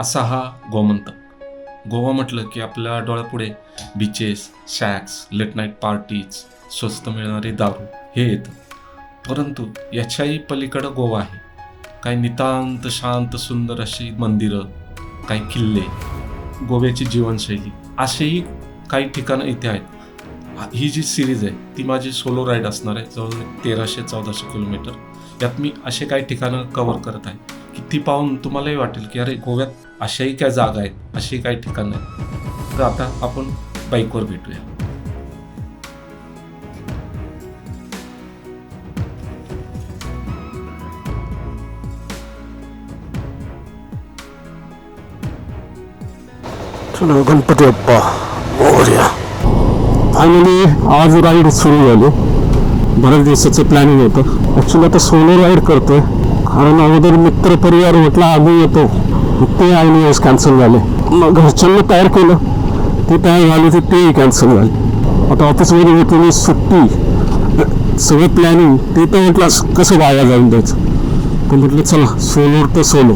असा हा गोमंतक. गोवा म्हटलं की आपल्या डोळ्यापुढे beaches shacks late night parties स्वस्त मिळणारे दारू हे येतं. परंतु याच्याही पलीकडं गोवा आहे. काही नितांत शांत सुंदर अशी मंदिरं काही किल्ले गोव्याची जीवनशैली असेही काही ठिकाणं इथे आहेत. ही जी सिरीज आहे ती माझी सोलो राईड असणार आहे जवळ तेराशे चौदाशे किलोमीटर. यात मी असे काही ठिकाणं कव्हर करत आहे. की ती पाहून तुम्हालाही वाटेल की अरे गोव्यात अशाही काय जागा आहेत अशी काही ठिकाणं आहेत. तर आता आपण बाईकवर भेटूया. गणपती बाप्पा मोरया. फायनली आज राईड सुरू झाली. बऱ्याच दिवसाचं प्लॅनिंग होतं. ॲक्च्युली आता सोलो राईड करतोय. कारण अगोदर मित्र परिवार म्हटला आम्ही येतो. ते आणि वेळेस कॅन्सल झाले. मग घरच्यांना तयार केलं. ते तयार झाले तर तेही कॅन्सल झाले. आता ऑफिसमध्ये घेतलेली सुट्टी सगळं प्लॅनिंग ते तर म्हटलं कसं वाया जाऊन द्यायचं? तर म्हटलं चला सोलोर तर सोलो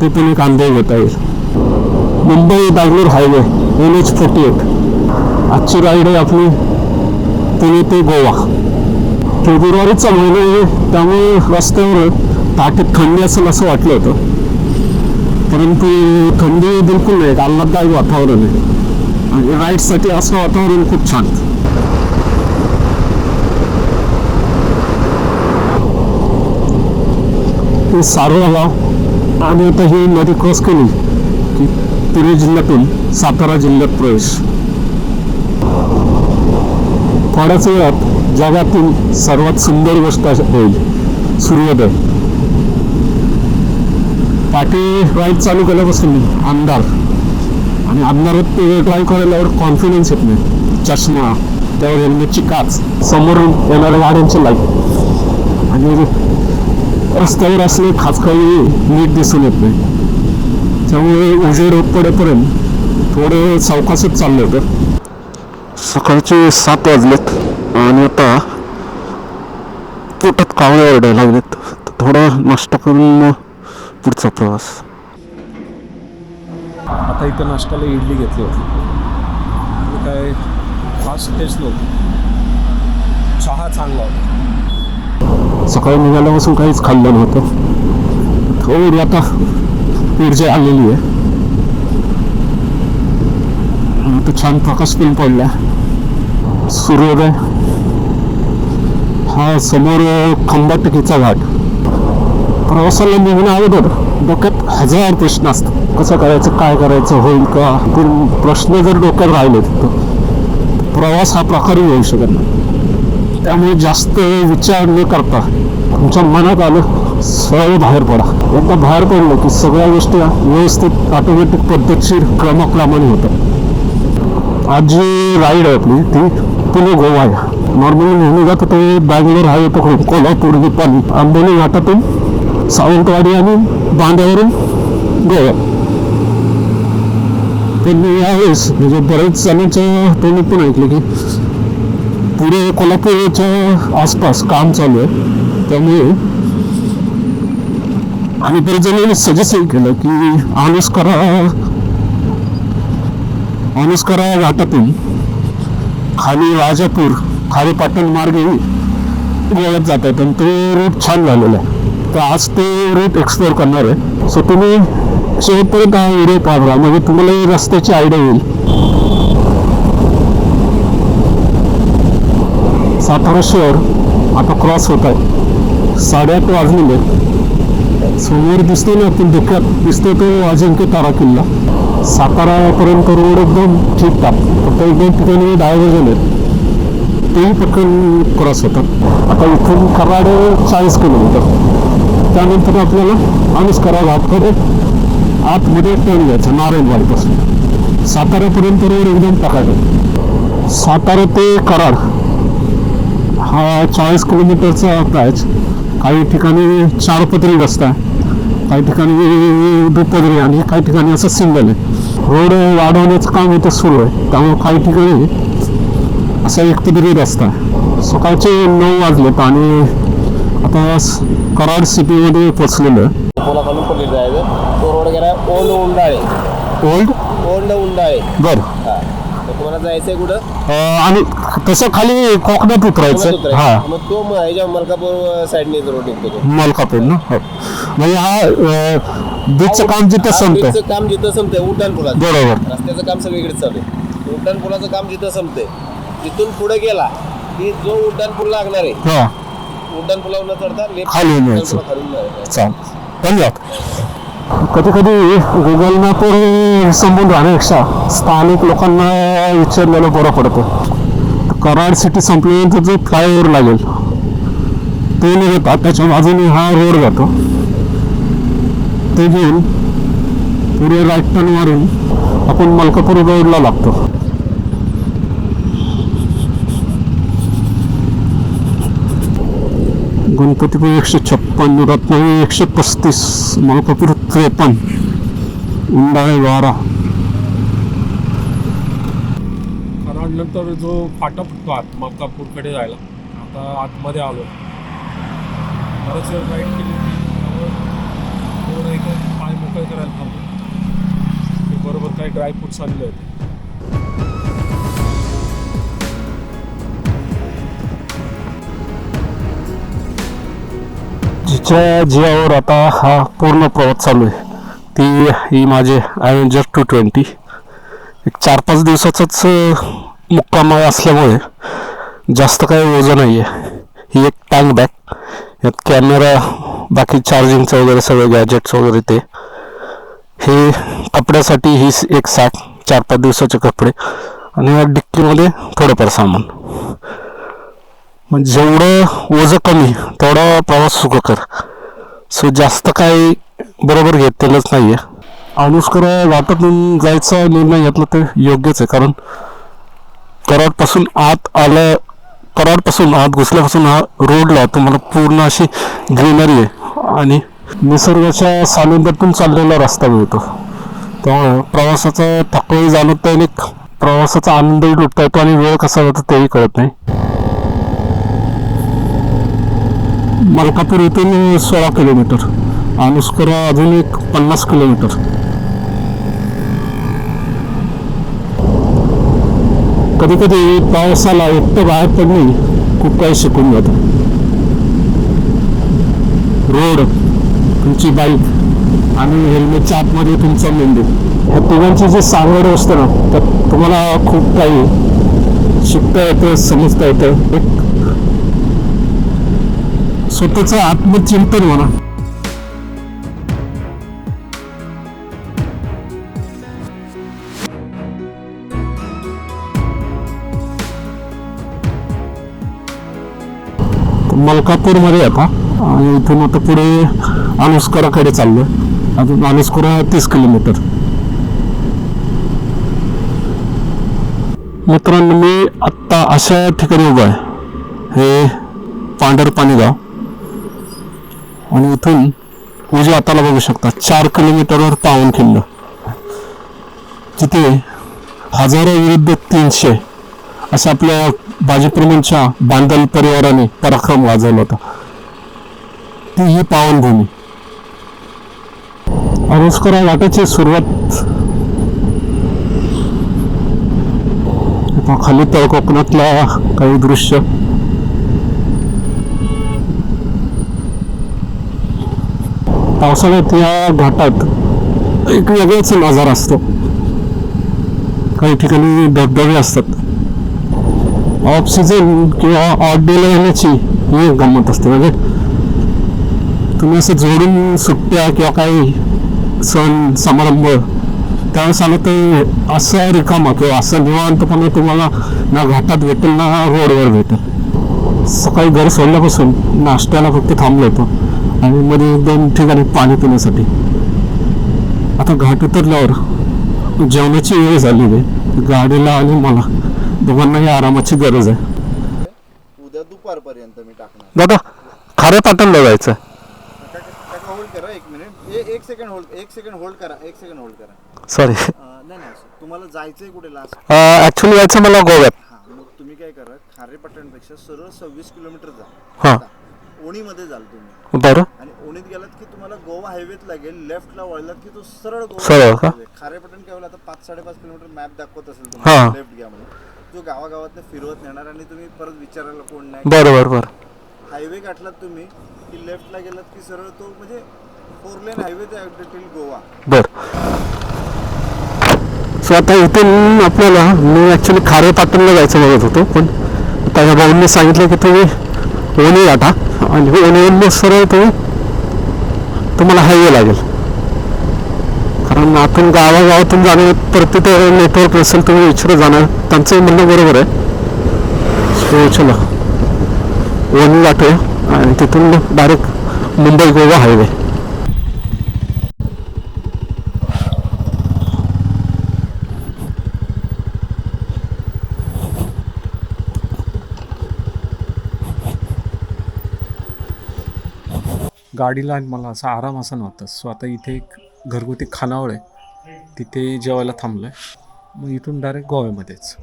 ते पण एक अंदाज घेता येईल. Mumbai Bangalore highway N H forty eight आजची राईड आहे आपली पुणे ते गोवा. फेब्रुवारीचा महिना आहे. त्यामुळे रस्त्यावर ताटीत थंडी असेल असं वाटलं होतं. परंतु थंडी बिलकुल नाही एक आल्हाददायक वातावरण आहे. आणि राईडसाठी असं वातावरण खूप छान. ते सारोळा गाव आणि आता ही नदी क्रॉस केली की पुणे जिल्ह्यातून सातारा जिल्ह्यात प्रवेश. थोड्याच वेळात जगातील सर्वात सुंदर गोष्ट अशी होईल. सूर्योदय. पाठी राईट चालू केल्यापासून आमदार आणि अंधारात ते ड्राईव्ह करायला कॉन्फिडन्स येत नाही. चष्मा त्यावर हेल्मेटची काच समोरून येणाऱ्या गाड्यांची लाइट आणि रस्त्यावर असले खाचखाळी नीट दिसून येत नाही. त्यामुळे उजेड होत पडेपर्यंत थोडं सावकाशच चाललं होतं. सकाळचे सात वाजलेत. आणि आता पोटात कावळे ओरडायला लागलेत. तर थोडा नाश्ता करून मग पुढचा प्रवास. आता इथं नाश्त्याला इडली घेतली होती. काय फास्ट टेस्ट नव्हती. चहा चांगला होता. सकाळी निघाल्यापासून काहीच खाल्लं नव्हतं. थोडी आता ऊर्जा आलेली आहे. आता छान प्रकाश पण पडला. सूर्योदय. हा समोर खंबाटकीचा घाट प्रवासाला निघण्या अगोदर डोक्यात हजार प्रश्न असतात. कसं करायचं काय करायचं होईल का? ते प्रश्न जर डोक्यात राहिले तर प्रवास हा प्रकारे होऊ शकत नाही. त्यामुळे जास्त विचार न करता तुमच्या मनात आलं सरळ बाहेर पडा. एकदा बाहेर पडलं की सगळ्या गोष्टी व्यवस्थित ऑटोमॅटिक पद्धतशीर क्रमक्रमाने होतात. आज जी राईड आहे आपली ती पुणे गोवा आहे. नॉर्मली नेहमी जात तो बँगलोर हायवे पकडून कोल्हापूर निपाणी आंबोली घाटातून सावंतवाडी आणि बांद्यावरून गोवा. त्यांनी यावेळेस म्हणजे बरेच जणांच्या त्यांनी पण ऐकलं की पुढे कोल्हापूरच्या आसपास काम चालू आहे. त्यामुळे आणि बरेच जणांनी सजेस्ट केलं की अनुस्करा अनुस्करा घाटातून खाली राजापूर खारेपाटण मार्गे गोव्यात जात आहेत आणि तो रूट छान झालेला आहे. तर आज ते रूट एक्सप्लोअर करणार आहे. सो तुम्ही शेवटपर्यंत हा व्हिडिओ पाहा म्हणजे तुम्हाला रस्त्याची आयडिया येईल सातारा शहर आता क्रॉस होत आहे. साडेआठ वाजलेले समोर दिसतो ना आपण धुक्यात. दिसतो तो अजिंक्य तारा किल्ला. सातारापर्यंत रोड एकदम ठीकठाक फक्त एक दोन ठिकाणी डायव्हर्जन आहेत तेही पटकन क्रॉस होतात. आता इथून कराड चाळीस किलोमीटर. त्यानंतर आपल्याला अनुस्करा घाटकडे आतमध्ये टर्न घ्यायचा नारायणवाडीपासून. साताऱ्यापर्यंत रोड एकदम टाकायचं. सातारा ते कराड हा चाळीस किलोमीटरचा पॅच काही ठिकाणी चारपदरी रस्ता आहे. काही ठिकाणी दुपदरी आणि काही ठिकाणी असं सिंगल आहे. रोड वाढवण्याचं काम इथं सुरू आहे. त्यामुळे काही ठिकाणी असा पदरी रस्ता आहे सकाळचे नऊ वाजलेत आणि आता कराड सिटीमध्ये पोचलेलो आहे पुलाखालून पडलेलं जायचं तो रोड करा ओंड उंडाळे. ओल्ड? ओंड उंडाळे. बर. तुम्हाला जायचंय कुठं? आणि तसं खाली कोकणात उतरायचं. हा. मग तो ह्याच्या मलकापूर साईडने रोड निघतो मलकापूर ना? हो. म्हणजे हा बीचचं काम जिथं ब्रिजचं काम जिथं संपतंय उड्डाण पुलाचं बरोबर. रस्त्याचं काम सगळीकडे चालू आहे. उड्डाण पुलाचं काम जिथं संपतंय. तिथून पुढे गेला की जो उड्डाण पूल लागणार आहे हा. उड्डाण पुलावर न चढता लेफ्ट खाली. खालून जायचं. धन्यवाद. कधी कधी गुगल मॅपवर समोर राहण्यापेक्षा स्थानिक लोकांना विचारलेलं बरं पडतं. कराड सिटी संपल्यानंतर जो फ्लायओव्हर लागेल ते निघतात त्याच्या बाजूने हा रोड जातो. ते घेऊन पुढे राईट टर्न मारून आपण मलकापूर रोडला लागतो. गणपतीपूर एकशे छप्पन रत्नागिरी एकशे पस्तीस मलकापूर त्रेपन्न उंडाळे बारा कराड नंतर जो फाटा फुटतो आत मलकापूरकडे जायला आता आतमध्ये आलो. बरंच वेळ राईड केली होती एक पाय मोकळे करायला थांबलो. ते बरोबर काही ड्रायफ्रुट्स आणले होते. आमच्या जियावर आता हा पूर्ण प्रवास चालू आहे. ती ही माझे ॲव्हेंजर टू ट्वेंटी एक चार पाच दिवसाचाच मुक्काम असल्यामुळे जास्त काही वजन नाही आहे ही एक टँक बॅग यात कॅमेरा बाकी चार्जिंगचं वगैरे सगळे गॅजेट्स वगैरे ते. हे कपड्यासाठी ही एक साठ चार पाच दिवसाचे कपडे. आणि या डिक्कीमध्ये थोडंफार सामान. मग जेवढं ओझं कमी तेवढा प्रवास सुखकर. सो जास्त काही बरोबर घेतलेलंच नाही आहे अनुष्कर घाटातून जायचा निर्णय घेतला ते योग्यच आहे कारण कराडपासून आत आलं कराडपासून आत घुसल्यापासून हा रोडला तुम्हाला पूर्ण अशी ग्रीनरी आहे. आणि निसर्गाच्या सानिध्यातून चाललेला रस्ता मिळतो. त्यामुळे प्रवासाचा थकवाही जाणवता येईल आणि प्रवासाचा आनंदही लुटता येतो आणि वेळ कसा जातो तेही कळत नाही. मलकापूर इथून सोळा किलोमीटर. अनुस्करा अजून एक पन्नास किलोमीटर. कधी कधी पावसाला एकटं बाहेर पडणे खूप काही शिकून जातं. रोड तुमची बाईक आणि हेल्मेटच्या आतमध्ये तुमचा मेंदू. या तिघांची जे सांगड असतं ना तर तुम्हाला खूप काही शिकता येतं समजता येतं. एक स्वतःचं आत्मचिंतन म्हणा. मलकापूरमध्ये आता. आणि इथून आता पुढे अनुस्कराकडे चाललो अजून अनुस्करा तीस किलोमीटर. मित्रांनो मी आत्ता अशा ठिकाणी उभा आहे. हे पांढरपाणी गाव आणि इथून उजव्या हाताला बघू शकता चार किलोमीटरवर पावनखिंड तिथे हजारो विरुद्ध तीनशे असं आपल्या बाजीप्रमाणच्या बांधल परिवाराने पराक्रम गाजवला होता. ती ही पावनभूमी अरोस्करा घाटाची सुरुवात. खाली तळ कोकणातला काही दृश्य. पावसाळ्यात या घाटात एक वेगळाच नजारा असतो. काही ठिकाणी धबधबे असतात. ऑफ सीझन किंवा ऑफ डेला येण्याची ही एक गंमत असते. म्हणजे तुम्ही असं जोडून सुट्ट्या किंवा काही सण समारंभ त्यावेळेस आलं तर असं रिकामा किंवा असं निवांतपणे तुम्हाला ना घाटात भेटेल ना रोडवर भेटेल. सकाळी घर सोडल्यापासून नाश्त्याला फक्त थांबलो होतो. आणि मध्ये दोन ठिकाणी पाणी पिण्यासाठी. आता घाट उतरल्यावर जेवणाची वेळ झालेली आहे गाडीला आणि मला दोघांनाही आरामाची गरज आहे. उद्या दुपारपर्यंत मी टाकणार. दादा खाऱ्या पाटणला जायचं होल्ड करा एक मिनिट ए- एक सेकंड होल्ड एक सेकंड होल्ड करा एक सेकंड होल्ड करा. सॉरी अं, नाही नाही तुम्हाला जायचंय कुठे लास्ट ऍक्च्युली जायचं मला गोव्यात. हा मग तुम्ही काय करा खारेपट्टणपेक्षा सरळ सव्वीस किलोमीटर जा. हां. ओणीमध्ये जाल तुम्ही. बरं. आणि उणीत गेलात की तुम्हाला गोवा हायवेत लागेल लेफ्टला वळलात की तो सरळ गोवा सरळ का? लागेल. खारेपटण काय होईल आता पाच साडेपाच किलोमीटर मॅप दाखवत असेल हा. तुम्हाला लेफ्ट घ्या म्हणून. जो गावागावात फिरवत नेणार आणि तुम्ही परत विचारायला कोण नाही. बरं बरं बरं. हायवे गाठलात तुम्ही की लेफ्टला गेलात की सरळ तो म्हणजे four lane highway till Goa. बर. सो आता इथून आपल्याला मी ॲक्च्युली खारे पाटणला जायचं बघत होतो पण आता या भाऊंनी सांगितलं की तुम्ही ओणी गाठा. आणि ओणीवरून सरळ तो तुम्हाला हायवे लागेल. कारण आपण गावागावातून जाणं परत तिथं नेटवर्क नसेल तुम्ही विचारत जाणार. त्यांचंही म्हणणं बरोबर आहे. सो चला. ओणी गाठूया आणि तिथून डायरेक्ट मुंबई गोवा हायवे गाडीला आणि मला असा आराम असा नव्हता. सो आता इथे एक घरगुती खानावळ आहे. तिथे जेवायला थांबलोय. मग इथून डायरेक्ट गोव्यामध्येच.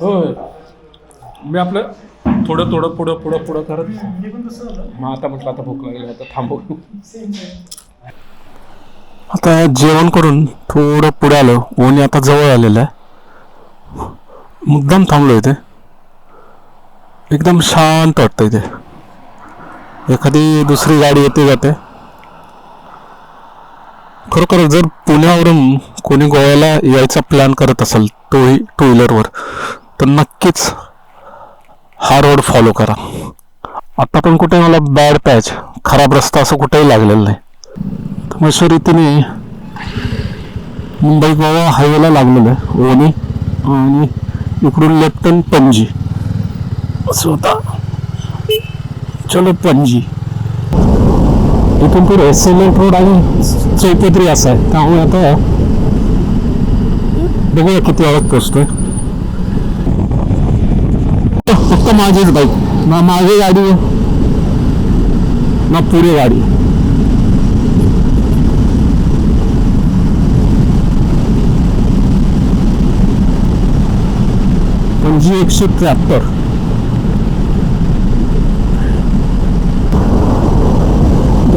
होय मी आपलं थोडं थोडं पुढं पुढं पुढं करत मग आता म्हटलं आता भूक लागली आता थांबू. आता जेवण करून थोडं पुढे आलो. ओणी आता जवळ आलेलं आहे. मुद्दाम थांबलो इथे. एकदम शांत वाटतं इथे एखादी दुसरी गाडी येते जाते. खरोखर जर पुण्यावरून कोणी गोव्याला यायचा प्लॅन करत असेल टू टू व्हीलरवर तर नक्कीच हा रोड फॉलो करा. आता पण कुठे मला बॅड पॅच खराब रस्ता असं कुठेही लागलेलं नाही. तर अशा रीतीने मुंबई गोवा हायवेला लागलेलं आहे. ओनी आणि इकडून लेफ्टन पणजी. स्वतः? चलो पणजी. इथून पुढे सिमेंट रोड आणि चौपत्री असा आहे. त्यामुळे आता बघूया किती वेळात पोचतोय फक्त माझीच बाईक. ना माझी गाडी ना पुढे गाडी. पणजी एकशे त्र्याहत्तर.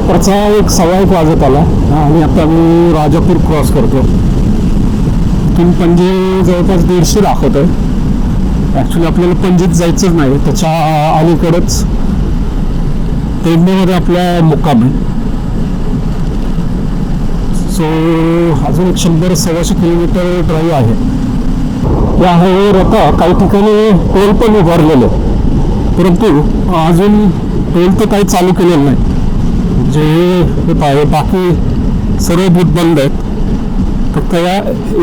दुपारचा एक सव्वा एक वाजत आला. आणि आता मी राजापूर क्रॉस करतो पण पणजे जवळपास दीडशे दाखवत आहे ॲक्च्युली आपल्याला पणजीत जायचंच नाही. त्याच्या अलीकडंच तेंडेमध्ये आपला मुक्काम आहे. सो अजून एक शंभर सव्वाशे किलोमीटर ड्राईव्ह आहे. या आहे आता काही ठिकाणी टोल पण उभारलेलं परंतु अजून टोल तर काही चालू केलेलं नाही. जे हे आहे बाकी सर्व बूथ बंद आहेत. फक्त या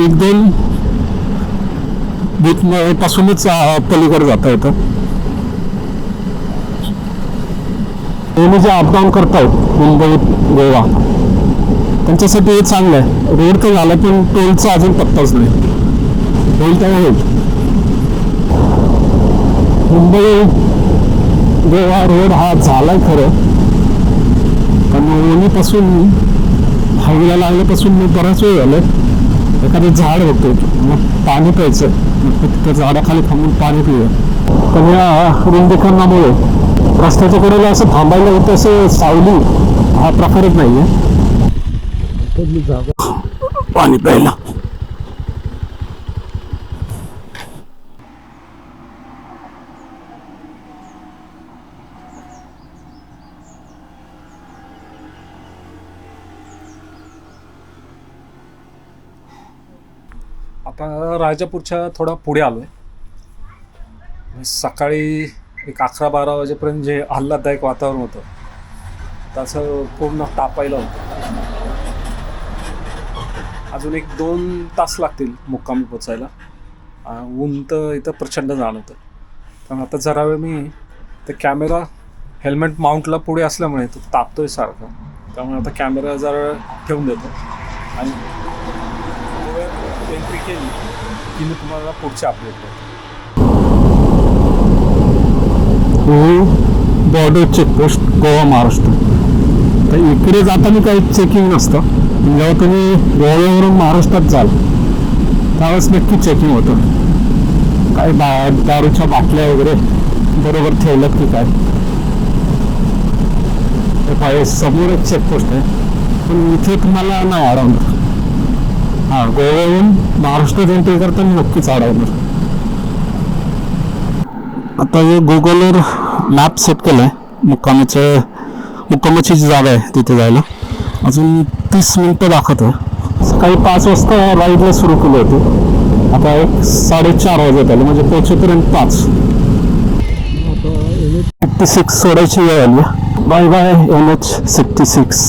एक दोन बूथ पासूनच पलीकडे जाता येतं. नेहमी जे अपडाऊन करतायत मुंबई गोवा त्यांच्यासाठी हे चांगलं आहे. रोड तर झाला पण टोलचा अजून पत्ताच नाही. टोल तेव्हा होईल मुंबई गोवा रोड हा झालाय खरं. पण ओणीपासून लागल्यापासून मी बराच वेळ झालं. एखादं झाड होतो मग पाणी प्यायचं. मग त्या झाडाखाली थांबून पाणी पिऊया. पण या रुंदीकरणामुळे रस्त्याच्या कडेला असं थांबायला होतं असं सावली हा प्रकारच नाही आहे पाणी प्यायला. आता राजापूरच्या थोडा पुढे आलो आहे सकाळी एक अकरा बारा वाजेपर्यंत जे आल्हाददायक वातावरण होतं त्याचं पूर्ण तापायला होतं. अजून एक दोन तास लागतील मुक्कामी पोचायला. ऊन तर इथं प्रचंड जाणवतं पण आता जरा वेळ मी ते कॅमेरा हेल्मेट माउंटला पुढे असल्यामुळे तो तापतोय सारखा. त्यामुळे आता कॅमेरा जरा ठेवून देतो. आणि एंट्री केली की मी तुम्हाला पुढचे अपडेट करतो बॉर्डर चेकपोस्ट गोवा महाराष्ट्र. तर इकडे जाताना काही चेकिंग नसतं. जेव्हा तुम्ही गोव्यावरून महाराष्ट्रात जाल त्यावेळेस नक्की चेकिंग होतं. काय बा दारूच्या बाटल्या वगैरे बरोबर ठेवल्यात की काय? समोर एक चेकपोस्ट आहे. पण इथे तुम्हाला नाही अडवणार हा गोव्याहून महाराष्ट्रात एंट्री करताना नक्कीच अडवणार आता हे गुगलवर मॅप सेट केलं आहे मुक्कामाचं मुक्कामाची जी जागा आहे तिथे जायला. अजून तीस मिनटं दाखवत. आहे सकाळी पाच वाजता राईडला सुरू केली होती. आता एक साडेचार वाजत आले म्हणजे पोचेपर्यंत पाच. फिफ्टी सिक्स सोडायची वेळ आली. Bye bye N H sixty six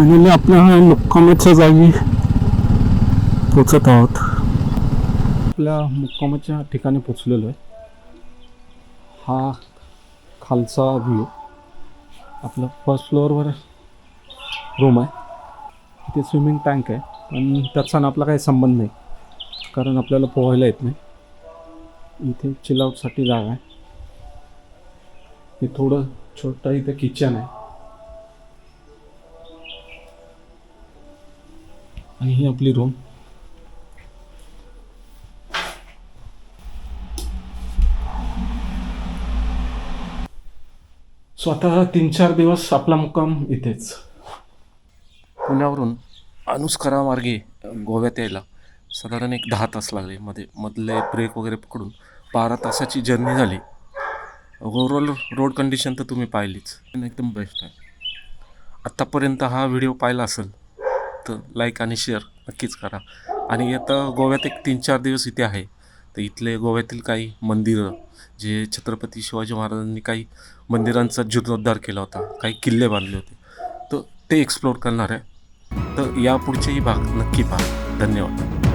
finally आपल्या मुक्कामाच्या जागी पोचत आहोत. आपल्या मुक्कामाच्या ठिकाणी पोचलेलो आहे. हा खालचा व्ह्यू आपलं फर्स्ट फ्लोअरवर रूम आहे. इथे स्विमिंग टँक आहे. पण त्याचा आणि आपला काही संबंध नाही. कारण आपल्याला पोहायला येत नाही. इथे चिलआउटसाठी जागा आहे. हे थोडं छोटं इथे किचन आहे. आणि ही आपली रूम सो आता तीन चार दिवस आपला मुक्काम इथेच. पुण्यावरून अनुस्करा मार्गे गोव्यात यायला साधारण एक दहा तास लागले. मध्ये मधले ब्रेक वगैरे पकडून बारा तासाची जर्नी झाली. ओव्हरऑल रोड कंडिशन तर तुम्ही पाहिलीच. पण एकदम बेस्ट आहे. आत्तापर्यंत हा व्हिडिओ पाहिला असेल तर लाईक आणि शेअर नक्कीच करा. आणि आता गोव्यात एक तीन चार दिवस इथे आहे. तर इथले गोव्यातील काही मंदिरं जे छत्रपती शिवाजी महाराजांनी काही मंदिरांचा जीर्णोद्धार केला होता काही किल्ले बांधले होते. तर ते एक्सप्लोअर करणार आहे. तर या पुढचेही भाग नक्की पहा. धन्यवाद.